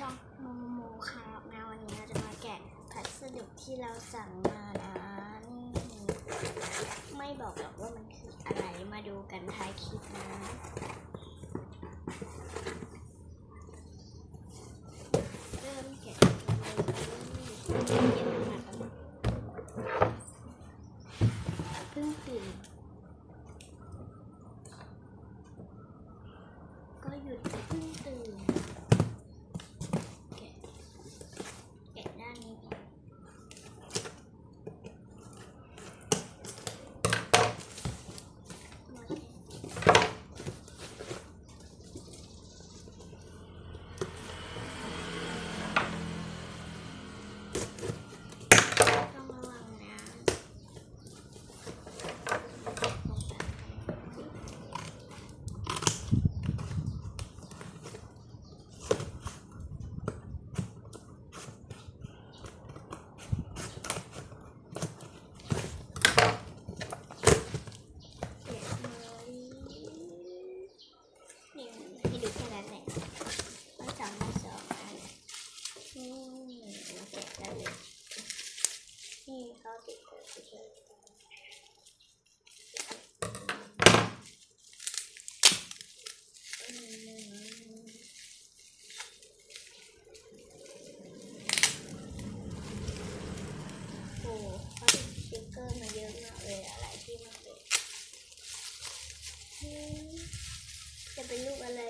ช่องโมโมครับนะวันนี้เราจะมาแกะพัสดุที่เราสั่งมานะนี่ไม่บอกหรอกว่ามันคืออะไรมาดูกันท้ายคลิปนะเริ่มแกะเลยเก็บมาก่อนเพิ่งตื่นก็หยุดเพิ่งตื่น แกะแกะด้านนี้ก่อนมาแกะต้องระวังนะต้องตัดแกะเลยนี่ให้ดูแค่นั้นแหละต้องสองมาสองอันนี่มาแกะกันเลย นี่เขาติดตัวสติ๊กเกอร์อืมโอ้เขาติดสติ๊กเกอร์มาเยอะมากเลยอะหลายที่มากเลยอืม จะเป็นรูปอะไร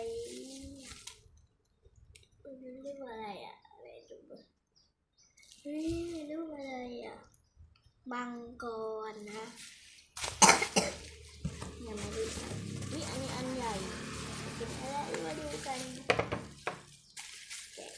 เป็นรูปอะไรอะอะไรดูบ้างเฮ้ยรูปอะไรอะ มังกรนะอย่ามาดูกันนี่อันนี้อันใหญ่เป็นอะไรมาดูกันแกะ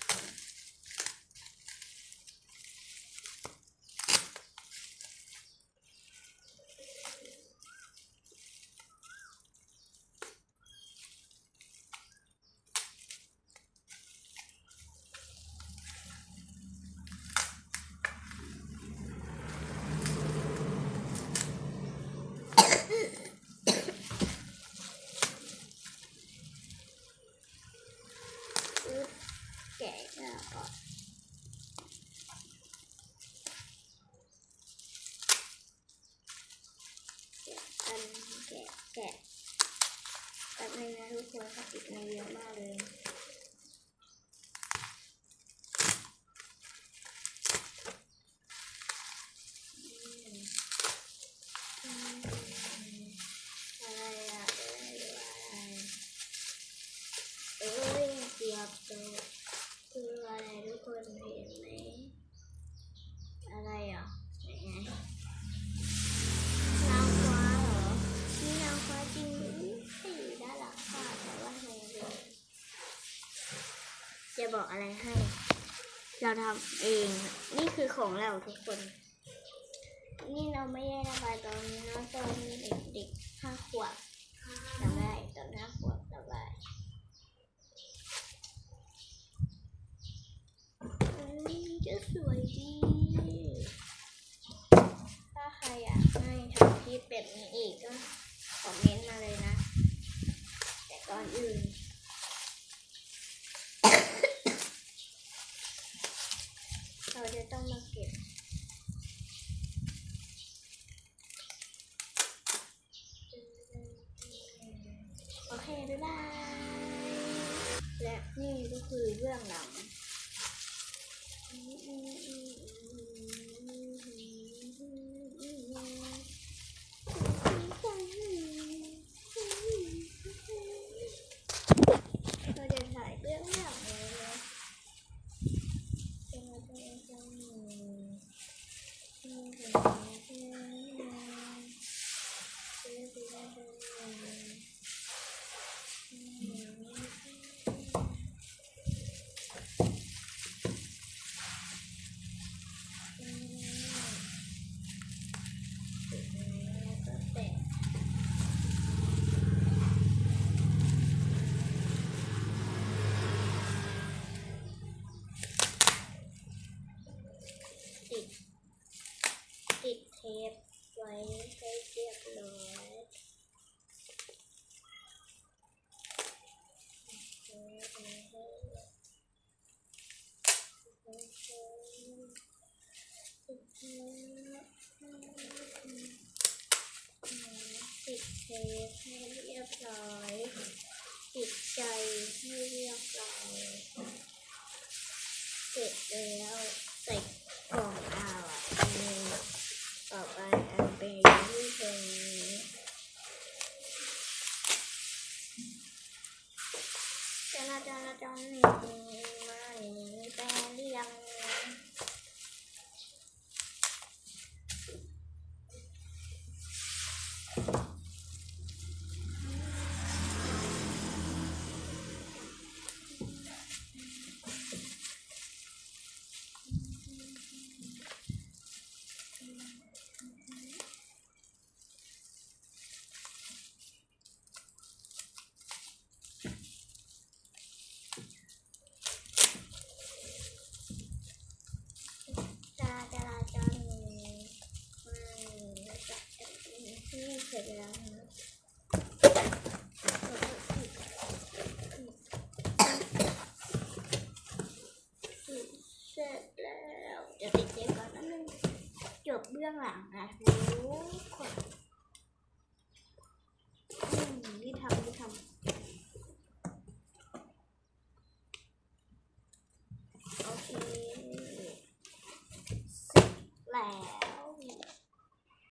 อึ๊บ แกะหน้าก่อนแกะอันแกะแกะแป๊บนึงนะทุกคนเขาติดมาเยอะมากเลย อืมอะไรอะอะไรอะไรเอ้ยเกียบตัวคืออะไรทุกคนเห็นไหมอะไรอะไหนไงนางฟ้าเหรอนี่นางฟ้าจริงหรือให้อยู่ด้านหลังค่ะแต่ว่าทำไมเป็นจะ บอกอะไรให้ เราทำเอง นี่คือของเราทุกคน นี่เราไม่ได้ระบายตอนนี้นะตอนเด็กๆห้าขวบจำได้ตอนห้าขวบระบายเอ้ยจะสวยดีถ้าใครอยากให้ทำคลิปแบบนี้อีกก็คอมเมนต์มาเลยนะ แต่ก่อนอื่น เราจะต้องมาเก็บ โอเค บ๊ายบาย และ นี่ก็คือเรื่องหลัง ติดเทปให้เรียบร้อยติดใจให้เรียบร้อยเสร็จแล้วใส่กล่องเอาอันนี้ต่อไปอันเป็นที่ตรงนี้จ้าจ้าจ้าหนี่ ที่เ